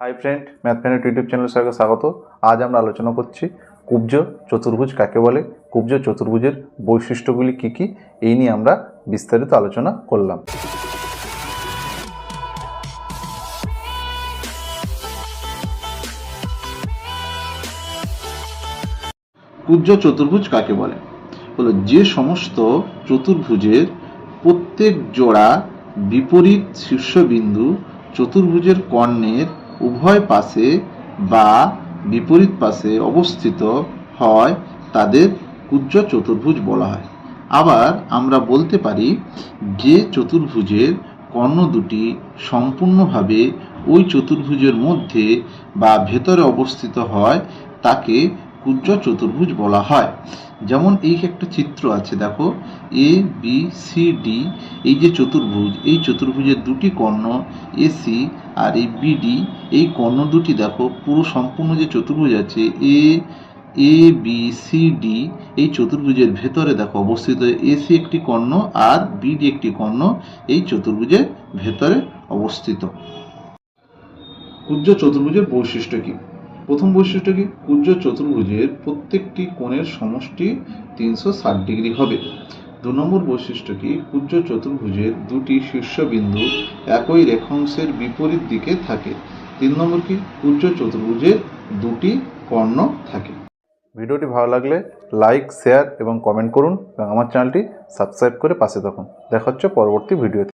Hi friend math planet YouTube চ্যানেলের সঙ্গে স্বাগত। আজ আমরা আলোচনা করছি কুব্জ চতুর্ভুজ কাকে বলে, কুব্জ চতুর্ভুজের বৈশিষ্ট্যগুলি কী কী, এই নিয়ে আমরা বিস্তারিত আলোচনা করলাম। কুব্জ চতুর্ভুজ কাকে বলে? হলো যে সমস্ত চতুর্ভুজের প্রত্যেক জোড়া বিপরীত শীর্ষবিন্দু চতুর্ভুজের কর্ণের উভয় পাশে বা বিপরীত পাশে অবস্থিত হয় তাদের কুজ্জ চতুর্ভুজ বলা হয়। আবার আমরা বলতে পারি, যে চতুর্ভুজের কর্ণ দুটি সম্পূর্ণভাবে ওই চতুর্ভুজের মধ্যে বা ভেতরে অবস্থিত হয়, তাকে কুব্জ চতুর্ভুজ বলা হয়। যেমন এই একটা চিত্র আছে, দেখো এ বি সি ডি এই যে চতুর্ভুজ, এই চতুর্ভুজের দুটি কর্ণ এসি আর এই বিডি এই কর্ণ দুটি, দেখো, পুরো সম্পূর্ণ যে চতুর্ভুজ আছে A A B C D এই চতুর্ভুজের ভেতরে, দেখো, অবস্থিত এসি একটি কর্ণ আর বিডি একটি কর্ণ এই চতুর্ভুজের ভেতরে অবস্থিত। কুজ্জ চতুর্ভুজের বৈশিষ্ট্য কি? প্রথম বৈশিষ্ট্য কি? কুজ্জ চতুর্ভুজের প্রত্যেকটি কোণের সমষ্টি তিনশো ষাট ডিগ্রি হবে। দু নম্বর বৈশিষ্ট্য কি? কুজ্জ চতুর্ভুজের দুটি শীর্ষবিন্দু একই রেখাংশের বিপরীত দিকে থাকে। তিন নম্বর কি? কুজ্জ চতুর্ভুজের দুটি কর্ণ থাকে। ভিডিওটি ভালো লাগলে লাইক, শেয়ার এবং কমেন্ট করুন এবং আমার চ্যানেলটি সাবস্ক্রাইব করে পাশে থাকুন। দেখা হচ্ছে পরবর্তী ভিডিওতে।